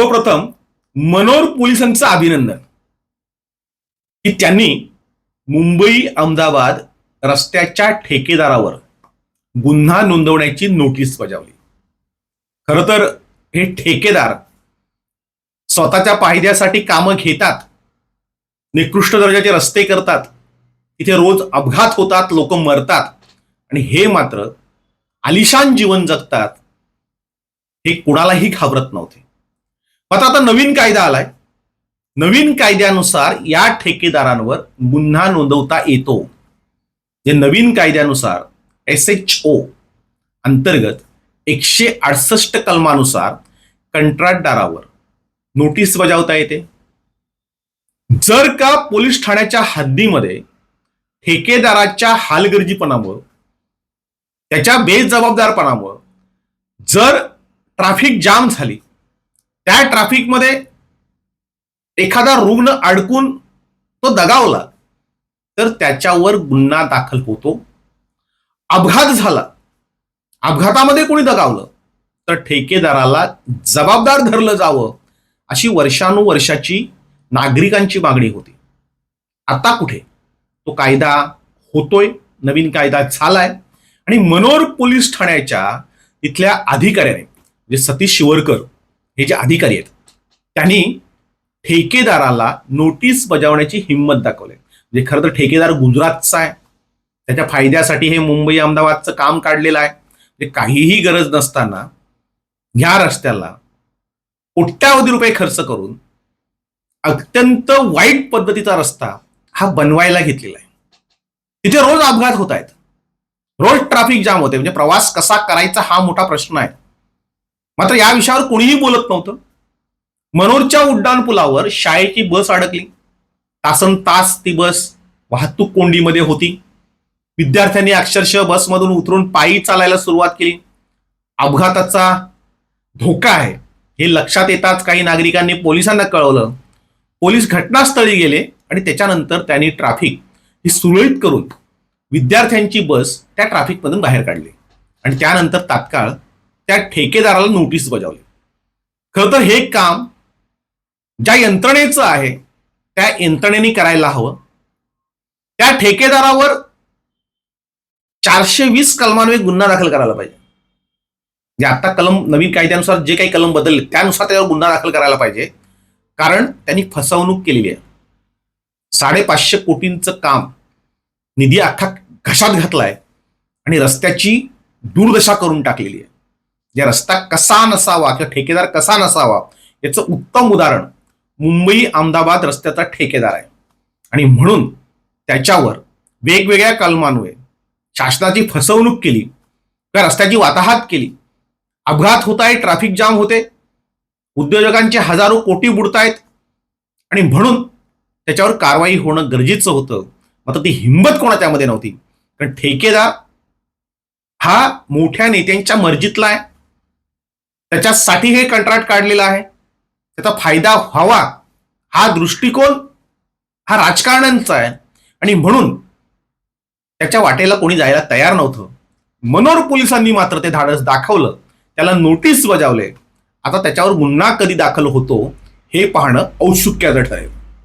सर्वप्रथम मनोर पोलिसांचं अभिनंदन. की त्यांनी मुंबई अहमदाबाद रस्त्याच्या ठेकेदारावर गुन्हा नोंदवण्याची नोटीस बजावली. खरं तर हे ठेकेदार स्वतःच्या फायद्यासाठी कामं घेतात निकृष्ट दर्जाचे रस्ते करतात तिथे रोज अपघात होतात लोक मरतात आणि हे मात्र आलिशान जीवन जगतात हे कुणालाही घाबरत नव्हते. मात्र आता नवीन कायदा आलाय. नवीन कायद्यानुसार या ठेकेदारांवर गुन्हा नोंदवता येतो. जे नवीन कायद्यानुसार एस एच ओ अंतर्गत एकशे अडसष्ट कलमानुसार कंत्राटदारावर नोटीस बजावता येते. जर का पोलीस ठाण्याच्या हद्दीमध्ये ठेकेदाराच्या हालगर्जीपणामुळं त्याच्या बेजबाबदारपणामुळं जर ट्रॅफिक जाम झाली त्या ट्रॅफिकमध्ये एखादा रुग्ण अडकून तो दगावला तर त्याच्यावर गुन्हा दाखल होतो. अपघात झाला. अपघातामध्ये कोणी दगावलं? तर ठेकेदाराला जबाबदार धरलं जावं अशी वर्षानुवर्षाची नागरिकांची मागणी होती. आता कुठे? तो कायदा होतोय नवीन कायदा झालाय आणि मनोर पोलीस ठाण्याच्या तिथल्या अधिकाऱ्याने जे सतीश शिवरकर हे जे अधिकारी आहेत त्यांनी ठेकेदाराला नोटीस बजावण्याची हिंमत दाखवली. म्हणजे खरं तर ठेकेदार गुजरातचा आहे. त्याच्या फायद्यासाठी हे मुंबई अहमदाबादचं काम काढलेलं आहे. म्हणजे काहीही गरज नसताना ह्या रस्त्याला कोट्यावधी रुपये खर्च करून अत्यंत वाईट पद्धतीचा रस्ता हा बनवायला घेतलेला आहे. तिथे रोज अपघात होत आहेत. रोज ट्रॅफिक जाम होते. म्हणजे प्रवास कसा करायचा हा मोठा प्रश्न आहे. मात्र या विषयावर कोणीही बोलत नव्हतं. मनोरच्या उड्डाणपुलावर शाळेची बस अडकली. तासन तास ती बस वाहतूक कोंडीमध्ये होती. विद्यार्थ्यांनी अक्षरशः बसमधून उतरून पायी चालायला सुरुवात केली. अपघाताचा धोका आहे हे लक्षात येताच काही नागरिकांनी पोलिसांना कळवलं. पोलीस घटनास्थळी गेले आणि त्याच्यानंतर त्यांनी ट्रॅफिक ही सुरळीत करून विद्यार्थ्यांची बस त्या ट्रॅफिकमधून बाहेर काढली. आणि त्यानंतर तात्काळ त्या ठेकेदाराला नोटीस बजावली. खरं तर हे काम ज्या यंत्रणेचं आहे त्या यंत्रणेने करायला हवं. त्या ठेकेदारावर चारशे वीस कलमान्वये गुन्हा दाखल करायला पाहिजे. जे आता कलम नवीन कायद्यानुसार जे काही कलम बदलले त्यानुसार त्यावर गुन्हा दाखल करायला पाहिजे. कारण त्यांनी फसवणूक केलेली आहे. साडेपाचशे कोटींचं काम निधी अख्खा घशात घातलाय आणि रस्त्याची दुर्दशा करून टाकलेली आहे. जे रस्ता कसा नसावा किंवा ठेकेदार कसा नसावा याचं उत्तम उदाहरण मुंबई अहमदाबाद रस्त्याचा ठेकेदार आहे. आणि म्हणून त्याच्यावर वेगवेगळ्या कलमांमुळे शासनाची फसवणूक केली किंवा रस्त्याची वाताहात केली. अपघात होत आहे ट्रॅफिक जाम होते. उद्योजकांचे हजारो कोटी बुडतायत. आणि म्हणून त्याच्यावर कारवाई होणं गरजेचं होतं. मात्र ती हिंमत कोणाच्यामध्ये नव्हती. कारण ठेकेदार हा मोठ्या नेत्यांच्या मर्जीतला आहे. त्याच्यासाठी हे कंत्राट काढलेलं आहे. त्याचा फायदा व्हावा हा दृष्टिकोन हा राजकारण्यांचा आहे. आणि म्हणून त्याच्या वाटेला कोणी जायला तयार नव्हतं. मनोर पोलिसांनी मात्र ते धाडस दाखवलं. त्याला नोटीस बजावले. आता त्याच्यावर गुन्हा कधी दाखल होतो हे पाहणं औत्सुक्याचं ठरेल.